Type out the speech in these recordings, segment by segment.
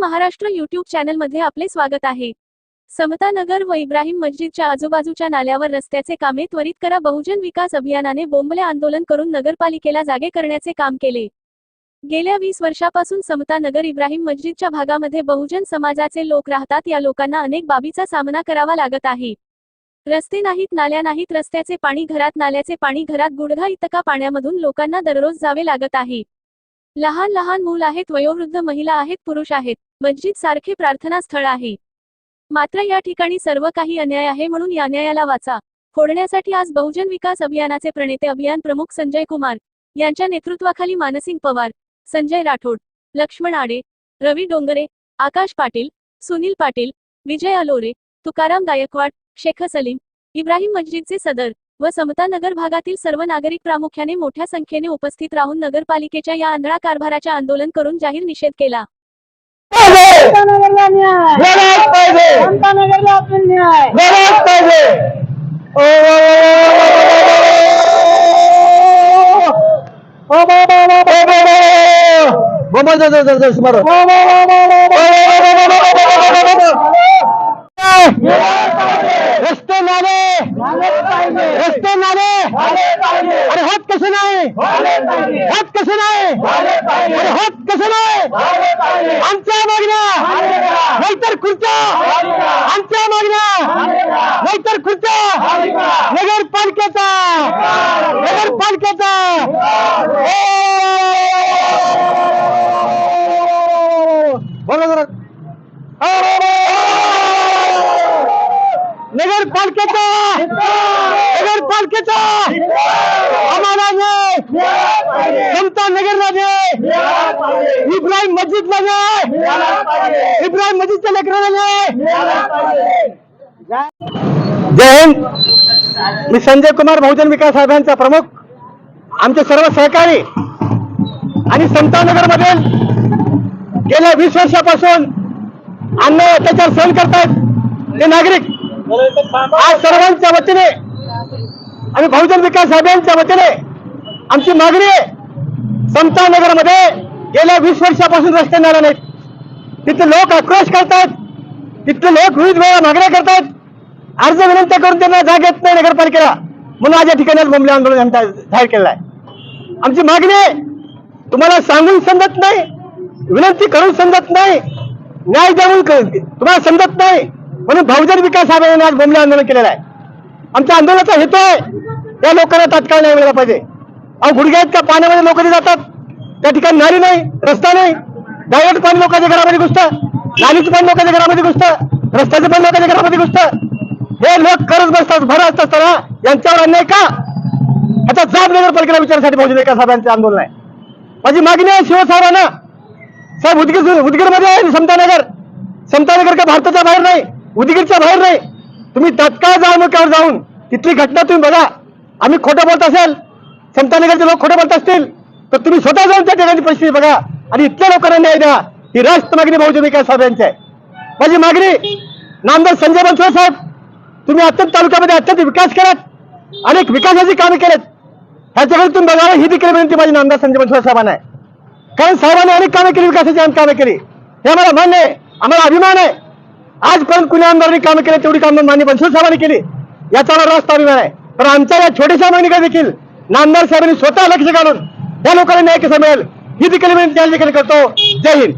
Maharashtra YouTube चॅनलमध्ये आपले स्वागत आहे. समता नगर व इब्राहिम मस्जिदच्या आजूबाजूच्या नाल्यावर रस्त्याचे कामे त्वरित करा. बहुजन विकास अभियानाने बोंबले आंदोलन करून नगरपालिकेला जागे करण्याचे काम केले. गेल्या वीस वर्षापासून समता नगर इब्राहिम मस्जिदच्या भागामध्ये बहुजन समाजाचे लोक राहतात. या लोकांना अनेक बाबीचा सामना करावा लागत आहे. रस्ते नाहीत नाल्या नाहीत रस्त्याचे पाणी घरात नाल्याचे पाणी घरात गुडघा इतका पाण्यामधून लोकांना दररोज जावे लागत आहे. लहान लहान मूल आहेत वयोवृद्ध महिला आहेत पुरुष आहेत. मस्जिद सारखे प्रार्थना स्थळ आहे. मात्र या ठिकाणी सर्व काही अन्याय आहे म्हणून या अन्यायाला वाचा. फोडण्यासाठी आज बहुजन विकास अभियानाचे प्रणेते अभियान प्रमुख संजय कुमार यांच्या नेतृत्वाखाली मानसिंग पवार संजय राठोड लक्ष्मण आडे रवी डोंगरे आकाश पाटील सुनील पाटील विजय अलोरे तुकाराम गायकवाड शेख सलीम इब्राहिम मस्जिदचे सदर व समता नगर भागातील सर्व नागरिक प्रामुख्याने मोठ्या संख्येने उपस्थित राहून नगरपालिकेच्या या आंधळा कारभाराच्या आंदोलन करून जाहीर निषेध केला. पाहिजे लढाच पाहिजे आपण न्याय लढाच पाहिजे ओ, ओ, बोंबा. रस्ते नाले रस्ते नाले अरे होत कसे नाही होत कसे नाही अरे होत कसे नाही आमच्या मागण्या. नाहीतर खुर्च्या. आमच्या मागण्या. नाहीतर खुर्च्या. नगरपालिकेचा. नगरपालिकेचा. बरोबर नगरपालिकेचा. नगरपालिकेचा. आम्हाला न्याय समता नगरला न्याय इब्राहिम लेकराला जय हिंद. मी संजय कुमार बहुजन विकास अभियानचा प्रमुख आमचे सर्व सहकारी आणि समतानगर मधील गेल्या वीस वर्षापासून अन्याय अत्याचार सहन करतायत ते नागरिक. आज सर्वांच्या वतीने आणि बहुजन विकास अभियानच्या वतीने आमची मागणी आहे समतानगरमध्ये गेल्या वीस वर्षापासून रस्ते मिळाले नाहीत. तिथले लोक आक्रोश करतात तिथले लोक विविध वेळा मागण्या करतात अर्ज विनंती करून त्यांना जाग येत नाही नगरपालिकेला. म्हणून आज या ठिकाणी बोंबले आंदोलन आमचा जाहीर केलेलं आहे. आमची मागणी आहे तुम्हाला सांगून समजत नाही विनंती करून समजत नाही न्याय देऊन तुम्हाला समजत नाही म्हणून बहुजन विकास आघाडीने आज बोंबले आंदोलन केलेलं आहे. आमच्या आंदोलनाचा हेतू आहे त्या लोकांना तात्काळ न्याय मिळाला पाहिजे. अहो गुडघ्यात का? पाण्यामध्ये लोक जातात. त्या ठिकाणी नाली नाही रस्ता नाही. डायरेक्ट पाणी लोकांच्या घरामध्ये घुसतं. नालीचं पाणी लोकांच्या घरामध्ये घुसतं. रस्त्याचं पाणी लोकांच्या घरामध्ये घुसतं. हे लोक करत बसतात भरत असताना यांच्यावर अन्याय का? आता जाब नगरपालिकेला विचारण्यासाठी पाहिजे विकास साहेबांचे आंदोलन आहे? माझी मागणी आहे शिवसाहेबांना. साहेब उदगीर उदगीरमध्ये आहे समतानगर. समतानगर का भारताच्या बाहेर नाही? उदगीरच्या बाहेर नाही. तुम्ही तत्काळ जाऊन जाऊन तिथली घटना तुम्ही बघा. आम्ही खोटं बोलत असेल समतानगरचे लोक खोटं बोलत असतील. तर तुम्ही स्वतः जाऊन त्या ठिकाणी परिस्थिती बघा. आणि इथल्या लोकांना न्याय द्या. ही राष्ट्र मागणी बहुजन विकास साहेबांची आहे. माझी मागणी नामदार संजय बनसोड साहेब तुम्ही अत्यंत तालुक्यामध्ये अत्यंत विकास केलात. अनेक विकासाची कामे केलेत. ह्याच्याकडे तुम्ही बघावं ही देखील विनंती माझी नामदार संजय बनसोड साहेबांना आहे. कारण साहेबांनी अनेक कामे केली विकासाची आम कामे केली. हे आम्हाला मान्य आहे आम्हाला अभिमान आहे. आजपर्यंत कुणी आमदारांनी कामं केली तेवढी कामं मान्य बनसोड साहेबांनी केली. याचा मला रास्त अभिमान आहे. पण आमच्या या छोट्याशा मागणीकडे देखील नामदार साहेबांनी स्वतः लक्ष घालून या लोकांना न्याय कसा मिळेल? ही देखील मी या ठिकाणी करतो. जय हिंद.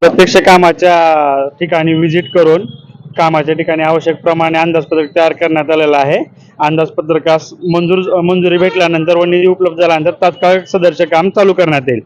प्रत्यक्ष कामाच्या ठिकाणी व्हिजिट करून कामाच्या ठिकाणी आवश्यक प्रमाणे अंदाजपत्रक तयार करण्यात आलेलं आहे. अंदाजपत्रकास मंजूर मंजुरी भेटल्यानंतर व निधी उपलब्ध झाल्यानंतर तात्काळ सदरचे काम चालू करण्यात येईल.